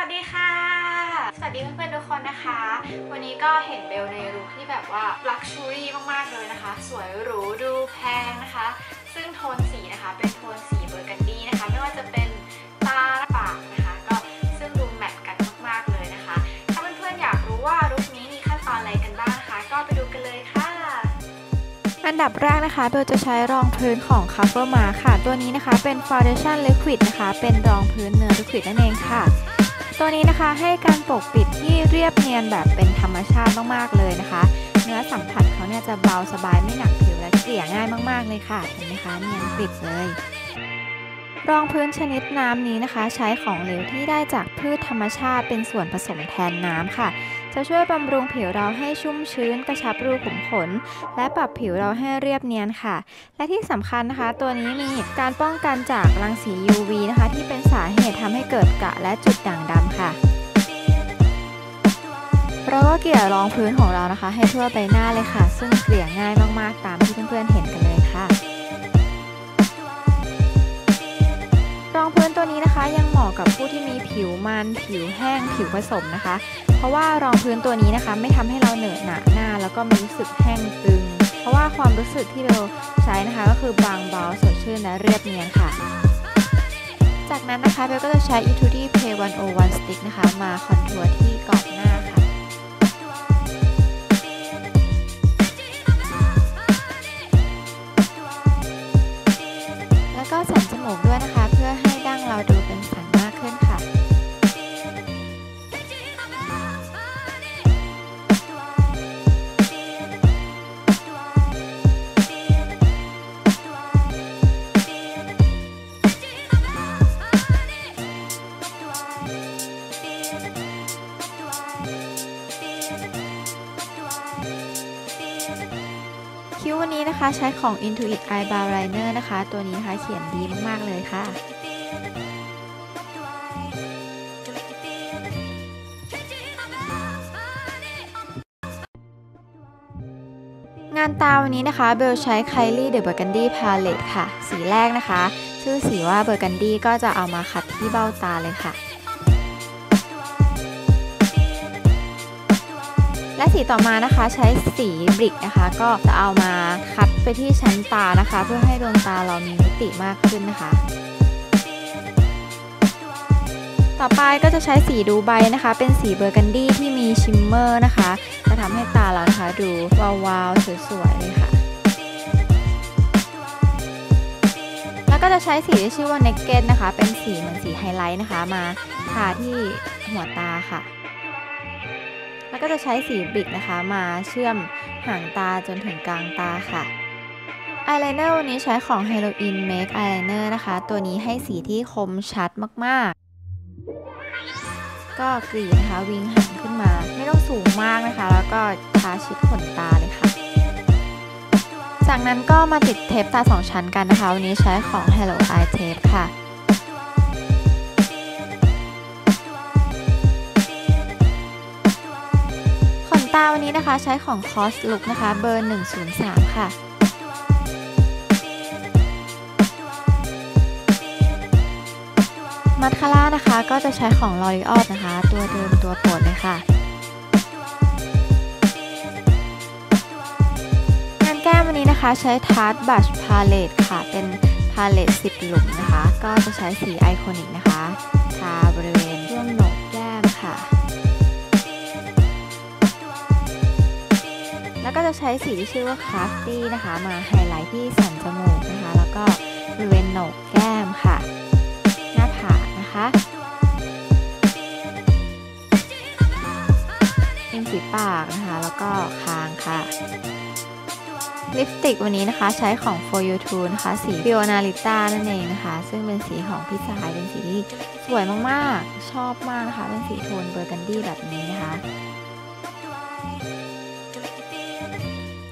วัสดีค่ะ สวัสดีเพื่อนๆทุกคนนะคะ วันนี้ก็เห็นเบลในลุคที่แบบว่าลักชูรี่มากๆเลยนะคะ สวยหรูดูแพงนะคะ ซึ่งโทนสีนะคะเป็นโทนสีเบอร์กันดี้นะคะ ไม่ว่าจะเป็นตาปากนะคะ ก็ซึ่งดูแมทกันมากๆเลยนะคะ ถ้าเพื่อนๆอยากรู้ว่าลุคนี้มีขั้นตอนอะไรกันบ้างนะคะ ก็ไปดูกันเลยค่ะอันดับแรกนะคะเบลจะใช้รองพื้นของ Cover m a ค่ะ ตัวนี้นะคะเป็น Foundation Liquid นะคะ เป็นรองพื้นเนื้อ Liquid นั่นเองค่ะ ตัวนี้นะคะให้การปกปิดที่เรียบเนียนแบบเป็นธรรมชาติมากๆเลยนะคะ เนื้อสัมผัสเขาเนี่ยจะเบาสบายไม่หนักผิวและเกลี่ยง่ายมากๆเลยค่ะเห็นไหมคะเนียนกริบเลยรองพื้นชนิดน้ำนี้นะคะ ใช้ของเหลวที่ได้จากพืชธรรมชาติเป็นส่วนผสมแทนน้ำค่ะ จะช่วยบำรุงผิวเราให้ชุ่มชื้นกระชับรูขุมขน และปรับผิวเราให้เรียบเนียนค่ะ และที่สำคัญนะคะ ตัวนี้มีการป้องกันจากรังสี UV นะคะ ที่เป็นสาเหตุทำให้เกิดกระและจุดด่างดำค่ะเราก็เกลี่ยรองพื้นของเรานะคะ ให้ทั่วใบหน้าเลยค่ะ ซึ่งเกลี่ยง่ายมากๆตามที่เพื่อนๆเห็นกันเลยค่ะ รองพื้นตัวนี้นะคะยังเหมาะกับผู้ที่มีผิวมันผิวแห้งผิวผสมนะคะ เพราะว่ารองพื้นตัวนี้นะคะ ไม่ทำให้เราเหนอะหนะหน้า แล้วก็ไม่รู้สึกแห้งตึง เพราะว่าความรู้สึกที่เราใช้นะคะ ก็คือบางเบาสดชื่นและเรียบเนียนค่ะ จากนั้นนะคะเบลก็จะใช้ e t u d y Pay 101 Stick นะคะ มาคอนทัวร์ที่กรอบหน้าค่ะแล้วก็สันจมูกด้วยนะคะ วันนี้นะคะใช้ของ Intuit Eyebrow Liner นะคะ ตัวนี้นะคะเขียนดีมากๆเลยค่ะ งานตาวันนี้นะคะเบลใช้ Kylie The Burgundy Palette ค่ะ สีแรกนะคะ ชื่อสีว่า Burgundy ก็จะเอามาขัดที่เบ้าตาเลยค่ะ และสีต่อมานะคะใช้สีบริกนะคะ ก็จะเอามาคัดไปที่ชั้นตานะคะ เพื่อให้ดวงตาเรามีมิติมากขึ้นนะคะ ต่อไปก็จะใช้สีดูไบนะคะ เป็นสีเบอร์กันดี้ที่มีชิมเมอร์นะคะจะทำให้ตาเรานะคะ ดูวาวๆสวยๆเลยค่ะแล้วก็จะใช้สีที่ชื่อว่า Naked นะคะ เป็นสีเหมือนสีไฮไลท์นะคะ มาทาที่หัวตาค่ะ ก็จะใช้สีบิกนะคะมาเชื่อมห่างตาจนถึงกลางตาค่ะอายไลเนอร์วันนี้ใช้ของ Halloween Make Eyeliner นะคะ ตัวนี้ให้สีที่คมชัดมากๆ ก็กรีดนะคะวิงหางขึ้นมา ไม่ต้องสูงมากนะคะ แล้วก็ทาชิดขนตาเลยค่ะ จากนั้นก็มาติดเทปตาสองชั้นกันนะคะ วันนี้ใช้ของ Hello Eye Tape ค่ะ นะคะใช้ของ Cos Look นะคะ เบอร์ 103 ค่ะมัสคาร่านะคะก็จะใช้ของ L'Oreal นะคะ ตัวเดิมตัวโปรดเลยค่ะงานแก้มวันนี้นะคะใช้ Tarte Brush Palette ค่ะ เป็น Palette 10หลุมนะคะ ก็จะใช้สีไอคอนิกนะคะ ทาบริเวณช่วง แล้วก็จะใช้สีที่ชื่อว่า Crafty นะคะ มาไฮไลท์ที่สันจมูกนะคะ แล้วก็บริเวณโหนกแก้มค่ะ หน้าผากนะคะริมฝีปากนะคะ แล้วก็คางค่ะ ลิปสติกวันนี้นะคะใช้ของ For You Two นะคะ สี Fionalita นั่นเองนะคะ ซึ่งเป็นสีของพี่สายเป็นสีที่สวยมากๆ ชอบมากนะคะ เป็นสีโทนเบอร์กันดี้แบบนี้นะคะ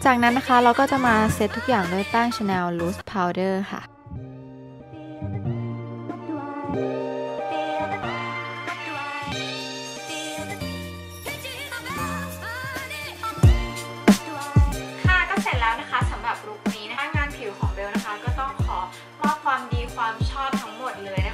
จากนั้นนะคะเราก็จะมาเซตทุกอย่างด้วยแป้ง Chanel Loose Powder ค่ะ ค่ะก็เสร็จแล้วนะคะสำหรับลุคนี้นะคะงานผิวของเบลนะคะ ก็ต้องขอมอบความดีความชอบทั้งหมดเลย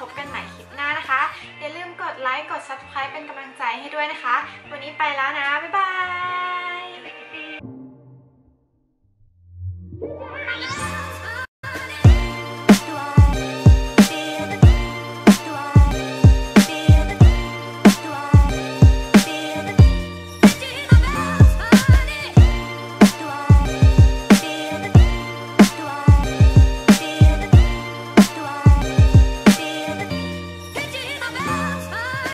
พบกันใหม่คลิปหน้านะคะ อย่าลืมกดไลค์ กด Subscribe เป็นกำลังใจให้ด้วยนะคะ วันนี้ไปแล้วนะ บ๊ายบาย